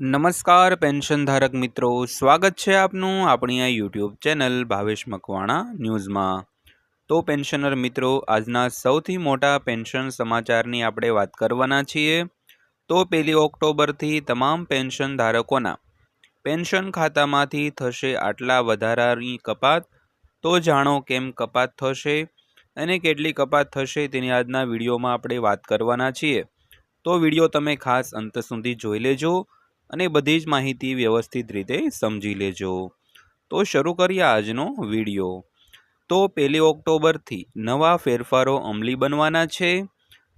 નમસ્કાર, પેન્શન ધારક મિત્રો. સ્વાગત છે આપનું આપણી આ યુટ્યુબ ચેનલ ભાવેશ મકવાણા ન્યૂઝમાં. તો પેન્શનર મિત્રો, આજના સૌથી મોટા પેન્શન સમાચારની આપણે વાત કરવાના છીએ. તો પહેલી ઓક્ટોબરથી તમામ પેન્શન ધારકોના પેન્શન ખાતામાંથી થશે આટલા વધારાની કપાત. તો જાણો કેમ કપાત થશે અને કેટલી કપાત થશે તેની આજના વિડીયોમાં આપણે વાત કરવાના છીએ. તો વીડિયો તમે ખાસ અંત સુધી જોઈ લેજો. અને બધી જ માહિતી વ્યવસ્થિત રીતે સમજી લેજો. તો શરૂ કરીએ આજનો વીડિયો. તો પહેલી ઓક્ટોબરથી નવા ફેરફારો અમલી બનવાના છે.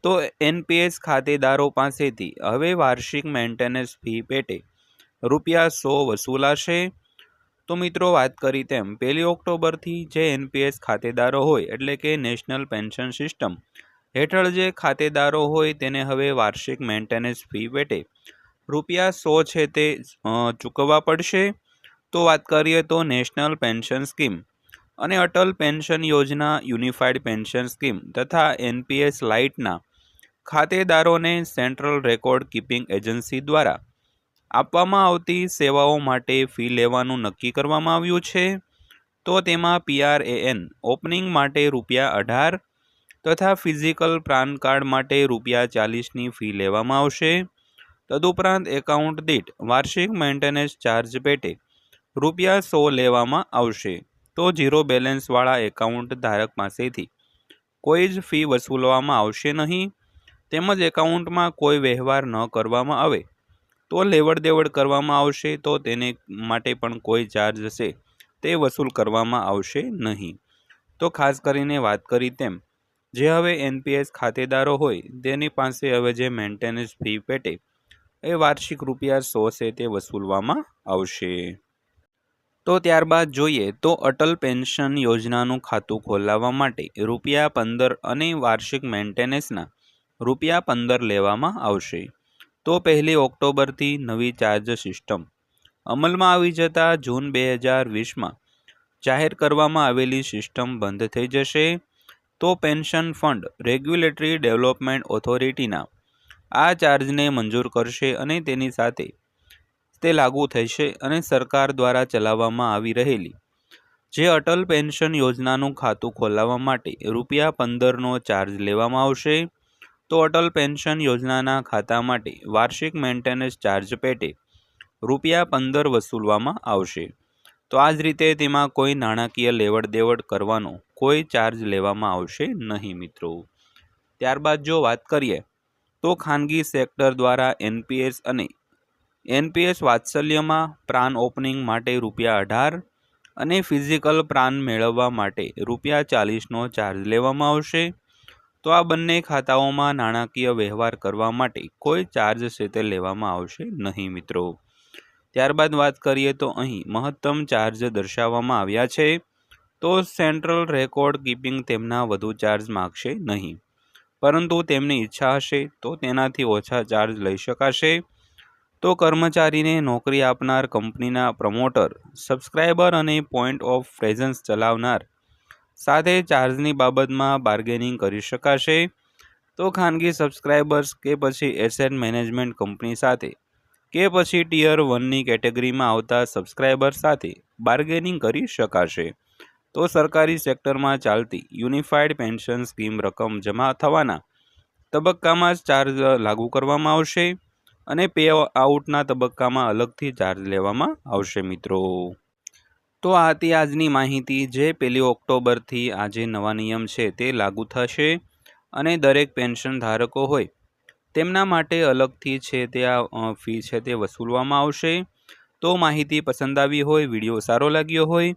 તો એનપીએસ ખાતેદારો પાસેથી હવે વાર્ષિક મેન્ટેનન્સ ફી પેટે રૂપિયા સો વસૂલાશે. તો મિત્રો વાત કરી તેમ, પહેલી ઓક્ટોબરથી જે એનપીએસ ખાતેદારો હોય, એટલે કે નેશનલ પેન્શન સિસ્ટમ હેઠળ જે ખાતેદારો હોય, તેને હવે વાર્ષિક મેન્ટેનન્સ ફી પેટે રૂપિયા સો છે તે ચૂકવવા પડશે? તો વાત કરીએ તો નેશનલ પેન્શન સ્કીમ અને અટલ પેન્શન યોજના યુનિફાઈડ પેન્શન સ્કીમ તથા એનપીએસ લાઇટના ખાતેદારોને સેન્ટ્રલ રેકોર્ડ કીપિંગ એજન્સી દ્વારા આપવામાં આવતી સેવાઓ માટે ફી લેવાનું નક્કી કરવામાં આવ્યું છે. તો તેમાં પીઆરએએન ઓપનિંગ માટે રૂપિયા અઢાર તથા ફિઝિકલ પાન કાર્ડ માટે રૂપિયા ચાલીસની ફી લેવામાં આવશે. તદુપરાંત એકાઉન્ટ દીઠ વાર્ષિક મેન્ટેનન્સ ચાર્જ પેટે રૂપિયા સો લેવામાં આવશે. તો ઝીરો બેલેન્સવાળા એકાઉન્ટ ધારક પાસેથી કોઈ જ ફી વસૂલવામાં આવશે નહીં. તેમજ એકાઉન્ટમાં કોઈ વ્યવહાર ન કરવામાં આવે. તો લેવડ દેવડ કરવામાં આવશે તો તેને માટે પણ કોઈ ચાર્જ હશે તે વસૂલ કરવામાં આવશે નહીં. તો ખાસ કરીને વાત કરી તેમ, જે હવે એનપીએસ ખાતેદારો હોય તેની પાસે હવે જે મેન્ટેનન્સ ફી પેટે એ વાર્ષિક રૂપિયા સો છે તે વસૂલવામાં આવશે. તો ત્યારબાદ જોઈએ તો અટલ પેન્શન યોજનાનું ખાતું ખોલાવવા માટે રૂપિયા પંદર અને વાર્ષિક મેન્ટેનન્સના રૂપિયા પંદર લેવામાં આવશે. તો પહેલી ઓક્ટોબરથી નવી ચાર્જ સિસ્ટમ અમલમાં આવી જતા જૂન બે હજાર વીસમાં જાહેર કરવામાં આવેલી સિસ્ટમ બંધ થઈ જશે. તો પેન્શન ફંડ રેગ્યુલેટરી ડેવલપમેન્ટ ઓથોરિટીના આ ચાર્જને મંજૂર કરશે અને તેની સાથે તે લાગુ થશે અને સરકાર દ્વારા ચલાવવામાં આવી રહેલી જે અટલ પેન્શન યોજનાનું ખાતું ખોલાવવા માટે રૂપિયા પંદરનો ચાર્જ લેવામાં આવશે, તો અટલ પેન્શન યોજનાના ખાતા માટે વાર્ષિક મેન્ટેનન્સ ચાર્જ પેટે રૂપિયા પંદર વસૂલવામાં આવશે. તો આ જ રીતે તેમાં કોઈ નાણાકીય લેવડ દેવડ કરવાનો કોઈ ચાર્જ લેવામાં આવશે નહીં મિત્રો. ત્યારબાદ જો વાત કરીએ તો ખાનગી સેક્ટર દ્વારા એનપીએસ અને એનપીએસ વાત્સલ્યમાં પ્રાન ઓપનિંગ માટે રૂપિયા અઢાર અને ફિઝિકલ પ્રાન મેળવવા માટે રૂપિયા ચાલીસનો ચાર્જ લેવામાં આવશે. તો આ બંને ખાતાઓમાં નાણાકીય વ્યવહાર કરવા માટે કોઈ ચાર્જ છે લેવામાં આવશે નહીં મિત્રો. ત્યારબાદ વાત કરીએ તો અહીં મહત્તમ ચાર્જ દર્શાવવામાં આવ્યા છે. તો સેન્ટ્રલ રેકોર્ડ કીપિંગ તેમના વધુ ચાર્જ માગશે નહીં. પરંતુ તેમની ઈચ્છા હશે તો તેનાથી ઓછા ચાર્જ લઈ શકાશે. તો કર્મચારીને નોકરી આપનાર કંપનીના પ્રમોટર સબસ્ક્રાઈબર અને પોઈન્ટ ઓફ પ્રેઝન્સ ચલાવનાર સાથે ચાર્જની બાબતમાં બાર્ગેનિંગ કરી શકાશે. તો ખાનગી સબસ્ક્રાઈબર્સ કે પછી એસેટ મેનેજમેન્ટ કંપની સાથે કે પછી ટીયર વનની કેટેગરીમાં આવતા સબસ્ક્રાઈબર સાથે બાર્ગેનિંગ કરી શકાશે. તો સરકારી સેક્ટરમાં ચાલતી યુનિફાઈડ પેન્શન સ્કીમ રકમ જમા થવાના તબક્કામાં જ ચાર્જ લાગુ કરવામાં આવશે અને પે આઉટના તબક્કામાં અલગથી ચાર્જ લેવામાં આવશે મિત્રો. તો આ હતી આજની માહિતી જે પહેલી ઓક્ટોબરથી આજે નવા નિયમ છે તે લાગુ થશે અને દરેક પેન્શન ધારકો હોય તેમના માટે અલગથી છે તે આ ફી છે તે વસૂલવામાં આવશે. તો માહિતી પસંદ આવી હોય, વીડિયો સારો લાગ્યો હોય